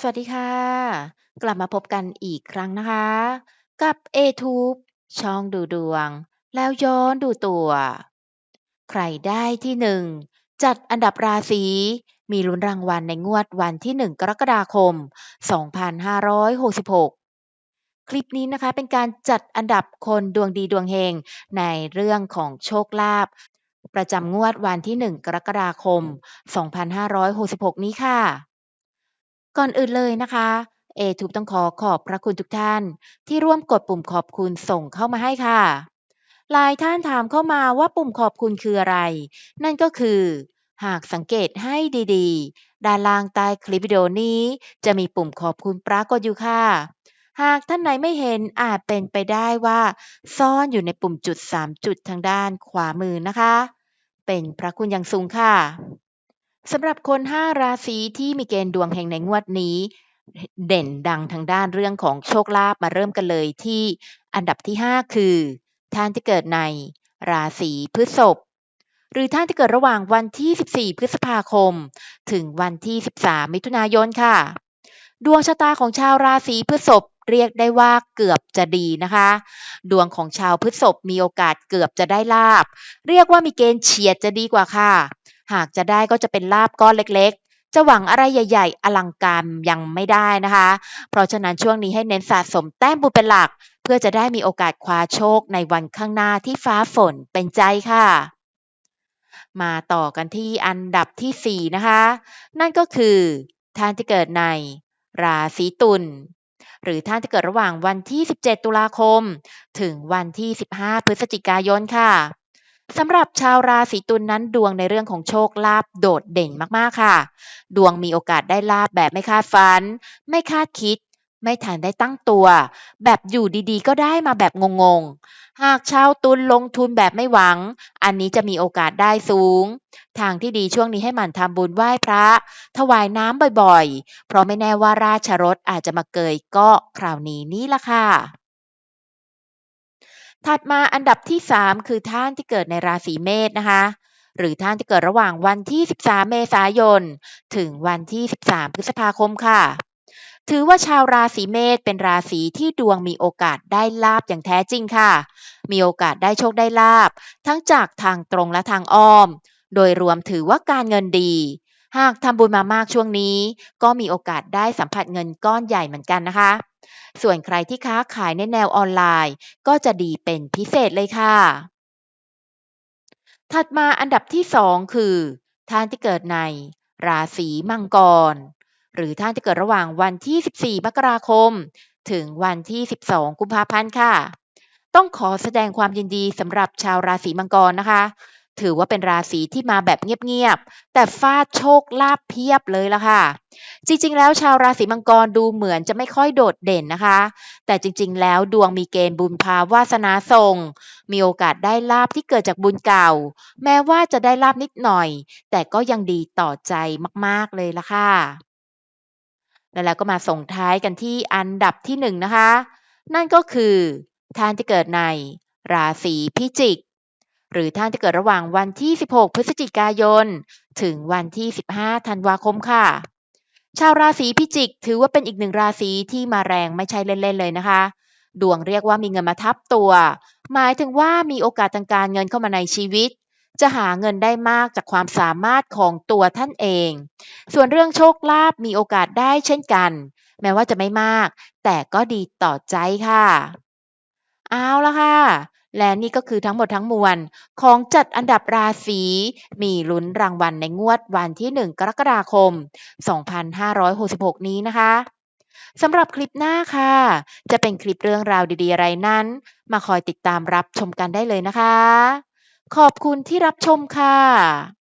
สวัสดีค่ะ กลับมาพบกันอีกครั้งนะคะ กับ a t u b e ช่องดูดวง แล้วย้อนดูตัว ใครได้ที่หนึ่งจัดอันดับราศีมีลุ้นรางวัลในงวดวันที่1กรกฎาคม 2566 คลิปนี้นะคะเป็นการจัดอันดับคนดวงดีดวงเฮงในเรื่องของโชคลาภประจำงวดวันที่1กรกฎาคม 2566 นี้ค่ะ ก่อนอื่นเลยนะคะเอทูบต้องขอขอบพระคุณทุกท่าน ที่ร่วมกดปุ่มขอบคุณส่งเข้ามาให้ค่ะ หลายท่านถามเข้ามาว่าปุ่มขอบคุณคืออะไร นั่นก็คือ หากสังเกตให้ดีๆ ด้านล่างใต้คลิปวิดีโอนี้ จะมีปุ่มขอบคุณปรากฏอยู่ค่ะ หากท่านไหนไม่เห็นอาจเป็นไปได้ว่า ซ่อนอยู่ในปุ่มจุด 3 จุดทางด้านขวามือนะคะ เป็นพระคุณอย่างสูงค่ะ สำหรับคน 5 ราศีที่มีเกณฑ์ดวงแห่งในงวดนี้ เด่นดังทางด้านเรื่องของโชคลาภมาเริ่มกันเลยที่อันดับที่ 5 คือ ท่านที่เกิดในราศีพฤษภหรือท่านที่เกิดระหว่างวันที่ 14 พฤษภาคม ถึงวันที่ 13 มิถุนายนค่ะ ดวงชะตาของชาวราศีพฤษภเรียกได้ว่าเกือบจะดีนะคะ ดวงของชาวพฤษภมีโอกาสเกือบจะได้ลาบ เรียกว่ามีเกณฑ์เฉียดจะดีกว่าค่ะ หากจะได้ก็จะเป็นลาบก้อนเล็กๆ จะหวังอะไรใหญ่ ๆ อลังการยังไม่ได้นะคะ เพราะฉะนั้นช่วงนี้ให้เน้นสะสมแต้มบุญเป็นหลัก เพื่อจะได้มีโอกาสคว้าโชคในวันข้างหน้าที่ฟ้าฝนเป็นใจค่ะมาต่อกันที่อันดับที่ 4 นะคะ นั่นก็คือท่านที่เกิดในราศีตุลหรือท่านที่เกิดระหว่างวันที่ 17 ตุลาคม ถึงวันที่ 15 พฤศจิกายนค่ะ สำหรับชาวราศีตุลนนั้นดวงในเรื่องของโชคลาภโดดเด่นมากๆค่ะ ดวงมีโอกาสได้ลาบแบบไม่คาดฝัน ไม่คาดคิด ไม่ทันได้ตั้งตัว แบบอยู่ดีๆ ก็ได้มาแบบงงๆ หากชาวตุลลงทุนแบบไม่หวัง อันนี้จะมีโอกาสได้สูง ทางที่ดีช่วงนี้ให้หมั่นทำบุญไหว้พระ ถวายน้ำบ่อยๆ เพราะไม่แน่ว่าราชรถอาจจะมาเกยก็คราวนี้นี่ละค่ะ ถัดมาอันดับที่ 3 คือท่านที่เกิดในราศีเมษนะคะ หรือท่านที่เกิดระหว่างวันที่ 13 เมษายน ถึงวันที่ 13 พฤษภาคมค่ะ ถือว่าชาวราศีเมษเป็นราศีที่ดวงมีโอกาสได้ลาบอย่างแท้จริงค่ะ มีโอกาสได้โชคได้ลาบ ทั้งจากทางตรงและทางอ้อม โดยรวมถือว่าการเงินดี หากทำบุญมามากช่วงนี้ ก็มีโอกาสได้สัมผัสเงินก้อนใหญ่เหมือนกันนะคะ ส่วนใครที่ค้าขายในแนวออนไลน์ ก็จะดีเป็นพิเศษเลยค่ะ ถัดมาอันดับที่ 2 คือ ท่านที่เกิดใน ราศีมังกร หรือท่านที่เกิดระหว่างวันที่ 14 มกราคม ถึงวันที่ 12 กุมภาพันธ์ค่ะ ต้องขอแสดงความยินดีสำหรับชาวราศีมังกรนะคะ ถือว่าเป็นราศีที่มาแบบเงียบๆ แต่ฟาดโชคลาภเพียบเลยละค่ะ จริงๆ แล้วชาวราศีมังกรดูเหมือนจะไม่ค่อยโดดเด่นนะคะ แต่จริงๆ แล้วดวงมีเกณฑ์บุญพาวาสนาส่ง มีโอกาสได้ลาบที่เกิดจากบุญเก่า แม้ว่าจะได้ลาบนิดหน่อย แต่ก็ยังดีต่อใจมากๆเลยละค่ะ แล้วก็มาส่งท้ายกันที่อันดับที่หนึ่งนะคะ นั่นก็คือท่านที่เกิดในราศีพิจิก หรือท่านที่เกิดระหว่างวันที่ 16 พฤศจิกายน ถึงวันที่ 15 ธันวาคมค่ะ ชาวราศีพิจิก ถือว่าเป็นอีกหนึ่งราศีที่มาแรงไม่ใช่เล่นๆเลยนะคะ ดวงเรียกว่ามีเงินมาทับตัว หมายถึงว่ามีโอกาสทางการเงินเข้ามาในชีวิต จะหาเงินได้มากจากความสามารถของตัวท่านเอง ส่วนเรื่องโชคลาภมีโอกาสได้เช่นกัน แม้ว่าจะไม่มาก แต่ก็ดีต่อใจค่ะ เอาละค่ะ และนี่ก็คือทั้งหมดทั้งมวล ของจัดอันดับราศีมีลุ้นรางวัลในงวดวันที่ 1 กรกฎาคม 2566 นี้นะคะสำหรับคลิปหน้าค่ะ จะเป็นคลิปเรื่องราวดีๆ อะไรนั้น มาคอยติดตามรับชมกันได้เลยนะคะ ขอบคุณที่รับชมค่ะ